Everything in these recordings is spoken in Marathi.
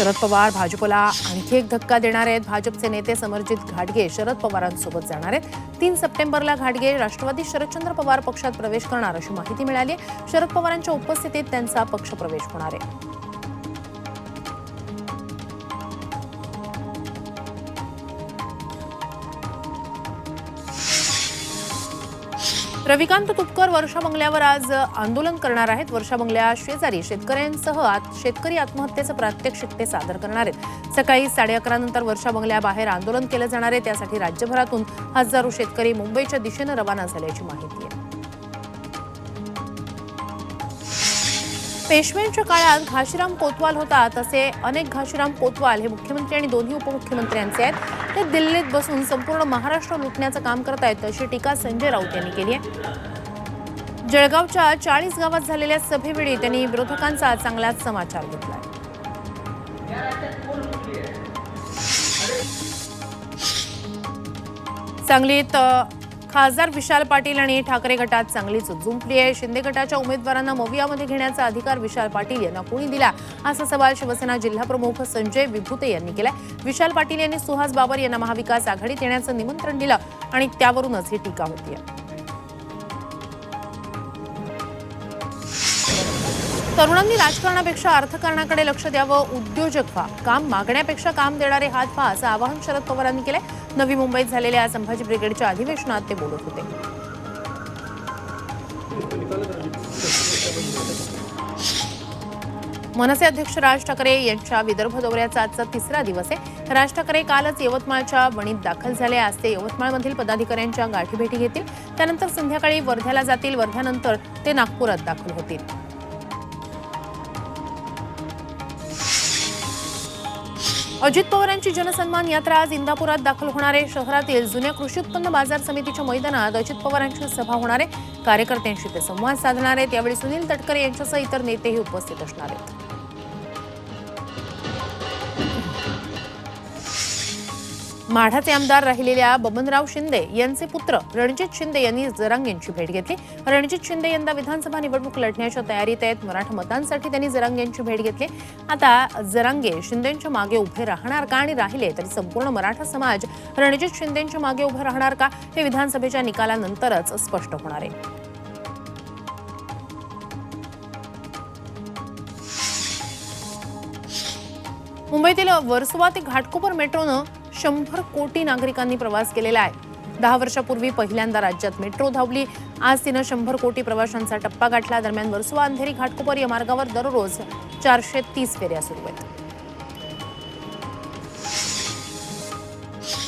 शरद पवार भाजपला आणखी एक धक्का देणार आहेत. भाजपचे नेते समरजित घाटगे शरद पवारांसोबत जाणार आहेत. तीन सप्टेंबरला घाटगे राष्ट्रवादी शरदचंद्र पवार पक्षात प्रवेश करणार अशी माहिती मिळाली शरद पवारांच्या उपस्थितीत त्यांचा पक्ष प्रवेश होणार आहे. रविकांत तुपकर वर्षा बंगल्यावर आज आंदोलन करणार आहेत. वर्षा बंगल्या शेजारी शेतकऱ्यांसह आत- शेतकरी आत्महत्येचं प्रात्यक्षिक ते सादर करणार आहेत. सकाळी साडे अकरा नंतर वर्षा बंगल्याबाहेर आंदोलन केलं जाणार आहे. त्यासाठी राज्यभरातून हजारो शेतकरी मुंबईच्या दिशेनं रवाना झाल्याची माहिती. पेशव्यांच्या काळात घाशीराम कोतवाल होता तसे अनेक घाशीराम कोतवाल हे मुख्यमंत्री आणि दोन्ही उपमुख्यमंत्र्यांचे आहेत. ते दिल्लीत बसून संपूर्ण महाराष्ट्र लुटण्याचं काम करत आहेत अशी टीका संजय राऊत यांनी केली आहे. जळगावच्या चाळीस गावात झालेल्या सभेवेळी त्यांनी विरोधकांचा चांगलाच समाचार घेतला सांगलीत खासदार विशाल पाटील आणि ठाकरे गटात चांगलीच जुंपली आहे. शिंदे गटाच्या उमेदवारांना मवियामध्ये घेण्याचा अधिकार विशाल पाटील यांना कोणी दिला? असा सवाल शिवसेना जिल्हाप्रमुख संजय विभूते यांनी केलाय. विशाल पाटील यांनी सुहास बाबर यांना महाविकास आघाडीत येण्याचं निमंत्रण दिलं आणि त्यावरूनच ही टीका होतीये. तरुणांनी राजकारणापेक्षा अर्थकारणाकडे लक्ष द्यावं उद्योजक व्हा. काम मागण्यापेक्षा काम देणारे हात व्हा असं आवाहन शरद पवारांनी केलंय. नवी मुंबईत झालेल्या संभाजी ब्रिगेडच्या अधिवेशनात ते बोलत होते. मनसे अध्यक्ष राज ठाकरे यांच्या विदर्भ दौऱ्याचा आजचा तिसरा दिवस आहे. राज ठाकरे कालच यवतमाळच्या वणीत दाखल झाले आज ते यवतमाळमधील पदाधिकाऱ्यांच्या गाठीभेटी घेतील. त्यानंतर संध्याकाळी वर्ध्याला जातील. वर्ध्यानंतर ते नागपुरात दाखल होतील. अजित पवारांची जनसन्मान यात्रा आज इंदापुरात दाखल होणार आहे. शहरातील जुन्या कृषी उत्पन्न बाजार समितीच्या मैदानात अजित पवारांची सभा होणार आहे. कार्यकर्त्यांशी ते संवाद साधणार आहेत. यावेळी सुनील तटकरे यांच्यासह इतर नेतेही उपस्थित असणार आहेत. माढाचे आमदार राहिलेल्या बबनराव शिंदे यांचे पुत्र रणजित शिंदे यांनी जरांग यांची भेट घेतली. रणजित शिंदे यंदा विधानसभा निवडणूक लढण्याच्या तयारीत आहेत. मराठा मतांसाठी त्यांनी जरांग यांची भेट घेतली. आता जरांगे शिंदेच्या मागे उभे राहणार का आणि राहिले तरी संपूर्ण मराठा समाज रणजित शिंदेच्या मागे उभे राहणार का हे विधानसभेच्या निकालानंतरच स्पष्ट होणार आहे. मुंबईतील वर्सोवा ते घाटकोपर मेट्रोनं शंभर कोटी नागरिकांनी प्रवास केलेला आहे. दहा वर्षापूर्वी पहिल्यांदा राज्यात मेट्रो धावली. आज तिनं शंभर कोटी प्रवाशांचा टप्पा गाठला. दरम्यान वर्सुवा अंधेरी घाटकोपर या मार्गावर दररोज चारशे तीस फेऱ्या सुरू आहेत.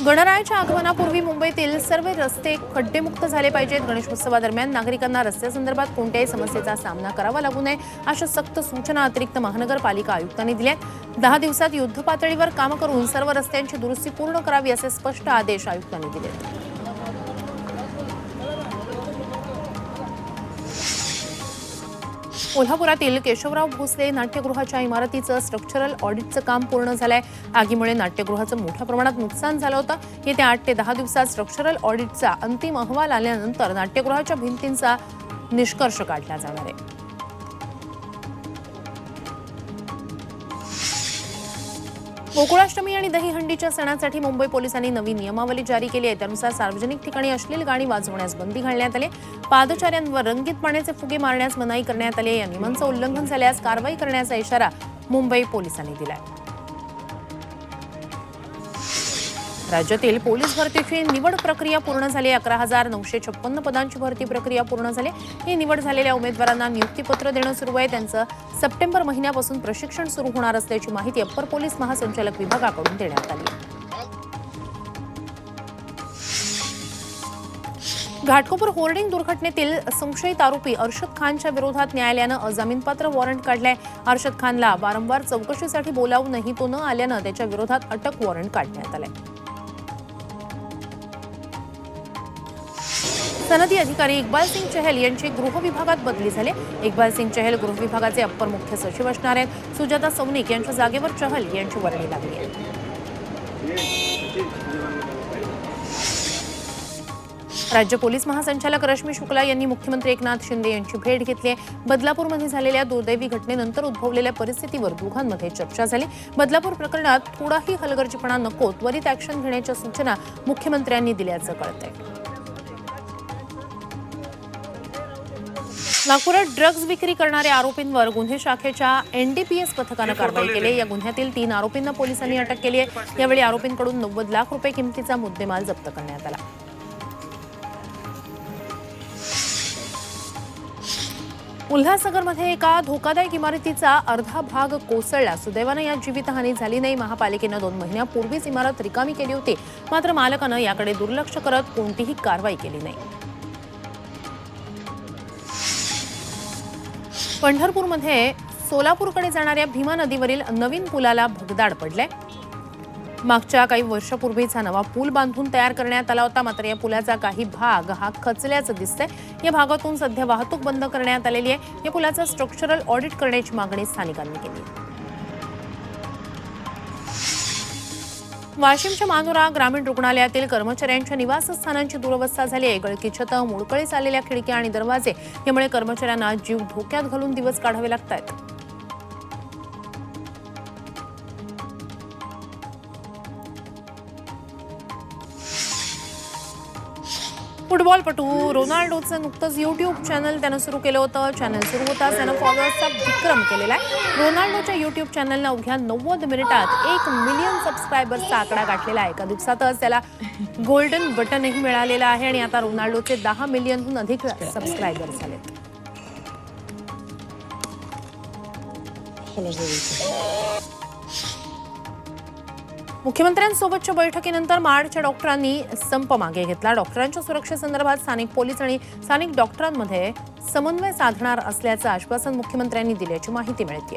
गणरायाच्या आगमनापूर्वी मुंबईतील सर्व रस्ते खड्डेमुक्त झाले पाहिजेत गणेशोत्सवादरम्यान नागरिकांना रस्त्यासंदर्भात कोणत्याही समस्येचा सामना करावा लागू नये अशा सक्त सूचना अतिरिक्त महानगरपालिका आयुक्तांनी दिल्या आहेत. दहा दिवसात युद्धपातळीवर काम करून सर्व रस्त्यांची दुरुस्ती पूर्ण करावी असे स्पष्ट आदेश आयुक्तांनी दिले कोल्हापुरातील केशवराव भोसले नाट्यगृहाच्या इमारतीचं स्ट्रक्चरल ऑडिटचं काम पूर्ण झालंय. आगीमुळे नाट्यगृहाचं मोठ्या प्रमाणात नुकसान झालं होतं. येत्या आठ ते दहा दिवसात स्ट्रक्चरल ऑडिटचा अंतिम अहवाल आल्यानंतर नाट्यगृहाच्या भिंतींचा निष्कर्ष काढला जाणार आहे. गोकुळाष्टमी आणि दहीहंडीच्या सणासाठी मुंबई पोलिसांनी नवी नियमावली जारी केली आहे. त्यानुसार सार्वजनिक ठिकाणी अश्लील गाणी वाजवण्यास बंदी घालण्यात आली. पादचाऱ्यांवर रंगीत पाण्याचे फुगे मारण्यास मनाई करण्यात आली या नियमांचं उल्लंघन झाल्यास कारवाई करण्याचा इशारा मुंबई पोलिसांनी दिला आहे राज्यातील पोलीस भरतीची निवड प्रक्रिया पूर्ण झाली अकरा हजार नऊशे छप्पन्न पदांची भरती प्रक्रिया पूर्ण झाली ही निवड झालेल्या उमेदवारांना नियुक्तीपत्र देणं सुरू आहे. त्यांचं सप्टेंबर महिन्यापासून प्रशिक्षण सुरू होणार असल्याची माहिती अप्पर पोलीस महासंचालक विभागाकडून देण्यात आली घाटकोपर होर्डिंग दुर्घटनेतील संशयित आरोपी अर्शद खानच्या विरोधात न्यायालयानं अजामीनपात्र वॉरंट काढलाय. अर्शद खानला वारंवार चौकशीसाठी बोलावूनही तो न आल्यानं त्याच्या विरोधात अटक वॉरंट काढण्यात आलंय. सनदी अधिकारी इक्बाल सिंग चहल यांची गृह विभागात बदली झाली. इक्बाल सिंग चहल गृह विभागाचे अप्पर मुख्य सचिव असणार आहेत. सुजाता सौनिक यांच्या जागेवर चहल यांची वर्णी लागली आहे. राज्य पोलीस महासंचालक रश्मी शुक्ला यांनी मुख्यमंत्री एकनाथ शिंदे यांची भेट घेतली आहे. बदलापूरमध्ये झालेल्या दुर्दैवी घटनेनंतर उद्भवलेल्या परिस्थितीवर दोघांमध्ये चर्चा झाली. बदलापूर प्रकरणात थोडाही हलगर्जीपणा नको त्वरित ॲक्शन घेण्याच्या सूचना मुख्यमंत्र्यांनी दिल्याचं कळतंय. नागपुरात ड्रग्ज विक्री करणाऱ्या आरोपींवर गुन्हे शाखेच्या एनडीपीएस पथकानं कारवाई केली. या गुन्ह्यातील तीन आरोपींना पोलिसांनी अटक केली आहे. यावेळी आरोपींकडून नव्वद लाख रुपये किमतीचा मुद्देमाल जप्त करण्यात आला. उल्हासनगरमध्ये एका धोकादायक इमारतीचा अर्धा भाग कोसळला. सुदैवानं यात जीवितहानी झाली नाही. महापालिकेनं दोन महिन्यापूर्वीच इमारत रिकामी केली होती. मात्र मालकानं याकडे दुर्लक्ष करत कोणतीही कारवाई केली नाही. पंढरपूरमध्ये सोलापूरकडे जाणाऱ्या भीमा नदीवरील नवीन पुलाला भगदाड पडलाय. मागच्या काही वर्षापूर्वीचा नवा पूल बांधून तयार करण्यात आला होता मात्र या पुलाचा काही भाग हा खचल्याचं दिसतंय. या भागातून सध्या वाहतूक बंद करण्यात आलेली आहे. या पुलाचं स्ट्रक्चरल ऑडिट करण्याची मागणी स्थानिकांनी केली आहे. वाशिमच्या मानोरा ग्रामीण रुग्णालयातील कर्मचाऱ्यांच्या निवासस्थानांची दुरवस्था झाली आहे. गळकी छतं मोडकळीस आलेल्या खिडक्या आणि दरवाजे यामुळे कर्मचाऱ्यांना जीव धोक्यात घालून दिवस काढावे लागत आहेत फुटबॉलपटू रोनाल्डोचं नुकतंच युट्यूब चॅनल त्यानं सुरू केलं होतं. चॅनल सुरू होताच त्यानं फॉलोअर्सचा विक्रम केलेला आहे. रोनाल्डोच्या युट्यूब चॅनलनं अवघ्या नव्वद मिनिटात एक मिलियन सबस्क्रायबर्सचा आकडा गाठलेला आहे. एका दिवसातच त्याला गोल्डन बटनही मिळालेलं आहे आणि आता रोनाल्डोचे दहा मिलियनहून अधिक सबस्क्रायबर्स झालेत. मुख्यमंत्र्यांसोबतच्या बैठकीनंतर माडच्या डॉक्टरांनी संप मागे घेतला. डॉक्टरांच्या सुरक्षेसंदर्भात स्थानिक पोलीस आणि स्थानिक डॉक्टरांमध्ये समन्वय साधणार असल्याचं आश्वासन मुख्यमंत्र्यांनी दिल्याची माहिती मिळते